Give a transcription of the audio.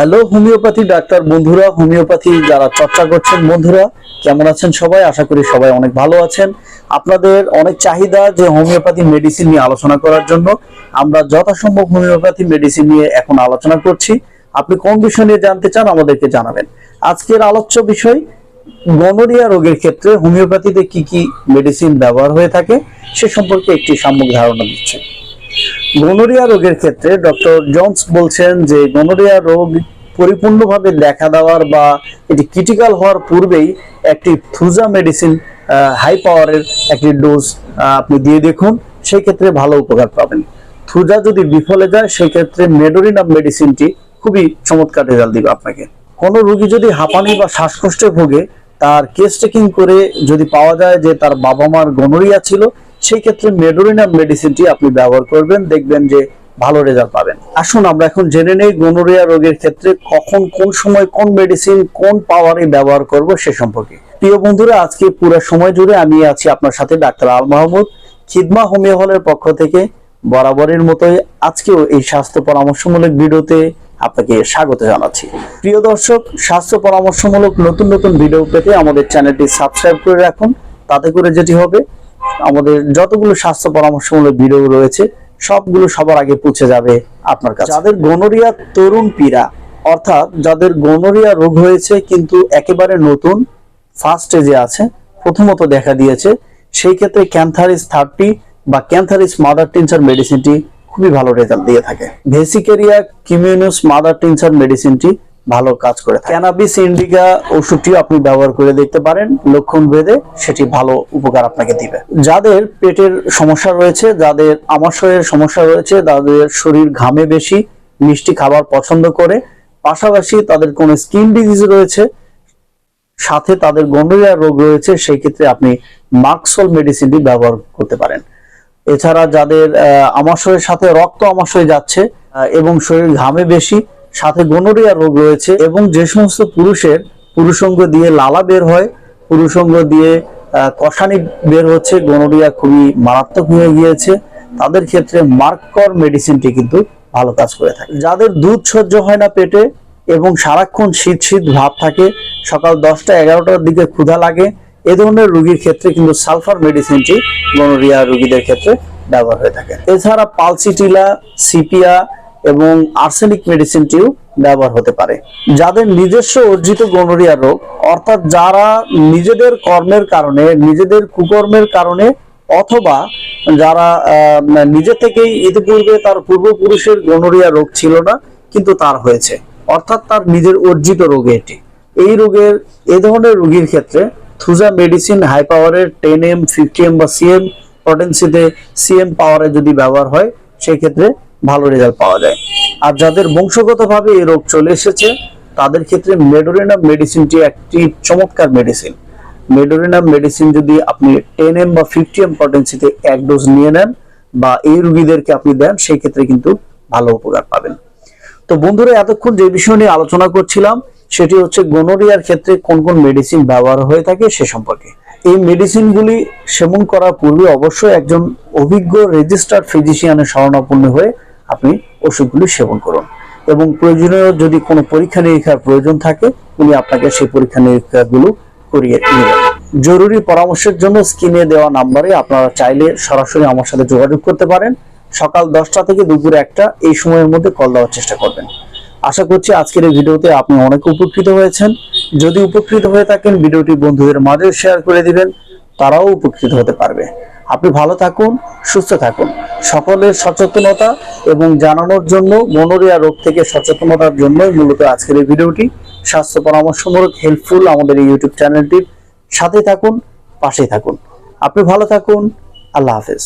Hello homeopathy doctor বন্ধুরা, homeopathy যারা চর্চা করছেন, বন্ধুরা, কেমন আছেন সবাই? আশা করি সবাই অনেক ভালো আছেন। আপনাদের অনেক চাহিদা যে হোমিওপ্যাথি মেডিসিন নিয়ে আলোচনা করার জন্য আমরা যথাসম্ভব হোমিওপ্যাথি মেডিসিন নিয়ে এখন আলোচনা করছি। আপনি কোন বিষয় নিয়ে জানতে চান আমাদেরকে জানাবেন। আজকের আলোচ্য বিষয় গনোরিয়া রোগের ক্ষেত্রে হোমিওপ্যাথিতে কি কি মেডিসিন ব্যবহার হয়ে থাকে, সে সম্পর্কে একটি সাম্যক ধারণা দিচ্ছে। গনোরিয়া রোগের ক্ষেত্রে ডক্টর জনস বলছেন যে গনোরিয়া রোগ পরিপূর্ণভাবে দেখা দেওয়ার বা এটি ক্রিটিক্যাল হওয়ার পূর্বেই একটি থুজা মেডিসিন হাই পাওয়ারের একটি ডোজ আপনি দিয়ে দেখুন। সেই ক্ষেত্রে ভালো উপকার পাবেন। থুজা যদি বিফলে যায়, সেই ক্ষেত্রে মেডোরিনাম মেডিসিনটি খুবই চমৎকার রেজাল্ট দিবে আপনাকে। কোনো রোগী যদি হাঁপানি বা শ্বাসকষ্টে ভোগে, তার কেস টেকিং করে যদি পাওয়া যায় যে তার বাবা মার গনোরিয়া ছিল সেই ক্ষেত্রে মেডোরিনাম মেডিসিনটি আপনি ব্যবহার করবেন, দেখবেন যে ভালো রেজাল্ট পাবেন। আসুন, আমরা এখন জেনে নেই গনোরিয়া রোগের ক্ষেত্রে কখন কোন সময় কোন মেডিসিন কোন পাওয়ারে ব্যবহার করব সে সম্পর্কে। প্রিয় বন্ধুরা, আজকে পুরো সময় জুড়ে আমি আছি আপনার সাথে ডাক্তার আল মাহমুদ। খিদমা হোমিও হলের পক্ষ থেকে বরাবরের মতোই আজকেও এই স্বাস্থ্য পরামর্শমূলক ভিডিওতে আপনাকে স্বাগত জানাচ্ছি। প্রিয় দর্শক, স্বাস্থ্য পরামর্শমূলক নতুন নতুন ভিডিও পেতে আমাদের চ্যানেলটি সাবস্ক্রাইব করে রাখুন। তাতে করে যেটি হবে আমাদের যতগুলো স্বাস্থ্য পরামর্শমূলক ভিডিও রয়েছে, সবগুলো সবার আগে পৌঁছে যাবে আপনার কাছে। যাদের গনোরিয়া তরুণ পীড়া, অর্থাৎ যাদের গনোরিয়া রোগ হয়েছে কিন্তু একেবারে নতুন ফার্স্ট স্টেজে আছে, প্রথমত দেখা দিয়েছে, সেই ক্ষেত্রে ক্যান্থারিস থার্টি বা ক্যান্থারিস মাদার টিনচার মেডিসিনটি খুবই ভালো রেজাল্ট দিয়ে থাকে। ভেসিকেরিয়া কিমিউনুস মাদার টিনচার মেডিসিনটি ভালো কাজ করে থাকে। ক্যানাবিস ইন্ডিকা ওষুধটিও আপনি ব্যবহার করে দেখতে পারেন, লক্ষণ ভেদে সেটি ভালো উপকার আপনাকে দিবে। যাদের পেটের সমস্যা রয়েছে, যাদের আমাশয়ের সমস্যা রয়েছে, তাদের শরীর ঘামে বেশি, মিষ্টি খাবার পছন্দ করে, পাশাপাশি তাদের কোনো স্কিন ডিজিজ রয়েছে, সাথে তাদের গন্ডরিয়া রোগ রয়েছে, সেই ক্ষেত্রে আপনি মার্কসল মেডিসিনটি ব্যবহার করতে পারেন। এছাড়া যাদের আমাশয়ের সাথে রক্ত আমাশয় যাচ্ছে এবং শরীর ঘামে বেশি সাথে গনোরিয়া রোগ রয়েছে এবং যে সমস্ত পুরুষের পুরুষঙ্গ দিয়ে লালা বের হয়, পুরুষঙ্গ দিয়ে কষানি বের হচ্ছে গনোরিয়া খুবই মারাত্মক হয়ে গিয়েছে। তাদের ক্ষেত্রে মার্কর মেডিসিনটি কিন্তু ভালো কাজ করে থাকে। যাদের দুধ সহ্য হয় না পেটে এবং সারাক্ষণ শীত শীত ভাব থাকে, সকাল দশটা এগারোটার দিকে ক্ষুধা লাগে, এ ধরনের রোগীর ক্ষেত্রে কিন্তু সালফার মেডিসিনটি গনোরিয়া রোগীদের ক্ষেত্রে ব্যবহার হয়ে থাকে। এছাড়া পালসিটিলা, সিপিয়া এবং আর্সেনিক মেডিসিনটিও ব্যবহার হতে পারে। যাদের নিজস্ব অর্জিত গনোরিয়া রোগ, অর্থাৎ যারা নিজেদের কর্মের কারণে, নিজেদের কুকর্মের কারণে, অথবা যারা নিজে থেকেই ইতিপূর্বে তার পূর্বপুরুষের গনোরিয়া রোগ ছিল না, কিন্তু তার হয়েছে। অর্থাৎ তার নিজের অর্জিত রোগ এটি। এই রোগের, এ ধরনের রোগীর ক্ষেত্রে থুজা মেডিসিন হাই পাওয়ারের টেন এম ফিফটি এম বা সিএম পটেন্সিতে সিএম পাওয়ারে যদি ব্যবহার হয় সেই ক্ষেত্রে ভালো রেজাল্ট পাওয়া যায়। আর যাদের বংশগতভাবে এই রোগ চলে এসেছে, তাদের ক্ষেত্রে মেডোরিনাম মেডিসিনটি একটি চমৎকার মেডিসিন মেডোরিনাম মেডিসিন যদি আপনি টেন এম বা ফিফটি এম পটেন্সিতে এক ডোজ নিয়ে নেন বা এই রুগীদেরকে আপনি দেন, সেই ক্ষেত্রে কিন্তু ভালো উপকার পাবেন। তো বন্ধুরা, এতক্ষণ যে বিষয় নিয়ে আলোচনা করছিলাম, সেটি হচ্ছে গনোরিয়ার ক্ষেত্রে কোন কোন মেডিসিন ব্যবহার হয়ে থাকে সে সম্পর্কে। এই মেডিসিনগুলি সেবন করার পূর্বে অবশ্যই একজন অভিজ্ঞ রেজিস্টার্ড ফিজিশিয়ানের শরণাপন্ন হয়ে আপনি ওষুধগুলি সেবন করুন। এবং প্রয়োজনীয় যদি কোনো পরীক্ষা নিরীক্ষার প্রয়োজন থাকে, উনি আপনাকে সেই পরীক্ষা নিরীক্ষাগুলো করিয়ে নেবেন। জরুরি পরামর্শের জন্য স্ক্রিনে দেওয়া নাম্বারে আপনারা চাইলে সরাসরি আমার সাথে যোগাযোগ করতে পারেন। সকাল দশটা থেকে দুপুর একটা, এই সময়ের মধ্যে কল দেওয়ার চেষ্টা করবেন। আশা করছি আজকের এই ভিডিওতে আপনি অনেক উপকৃত হয়েছেন। যদি উপকৃত হয়ে থাকেন, ভিডিওটি বন্ধুদের মাঝে শেয়ার করে দিবেন, তারাও উপকৃত হতে পারবে। আপনি ভালো থাকুন, সুস্থ থাকুন। সকলের সচেতনতা এবং জানানোর জন্য মনোরিয়া রোগ থেকে সচেতনতার জন্যই মূলত আজকের এই ভিডিওটি। স্বাস্থ্য পরামর্শমূলক হেল্পফুল আমাদের এই ইউটিউব চ্যানেলটির সাথে থাকুন পাশে থাকুন। আপনি ভালো থাকুন, আল্লাহ হাফেজ।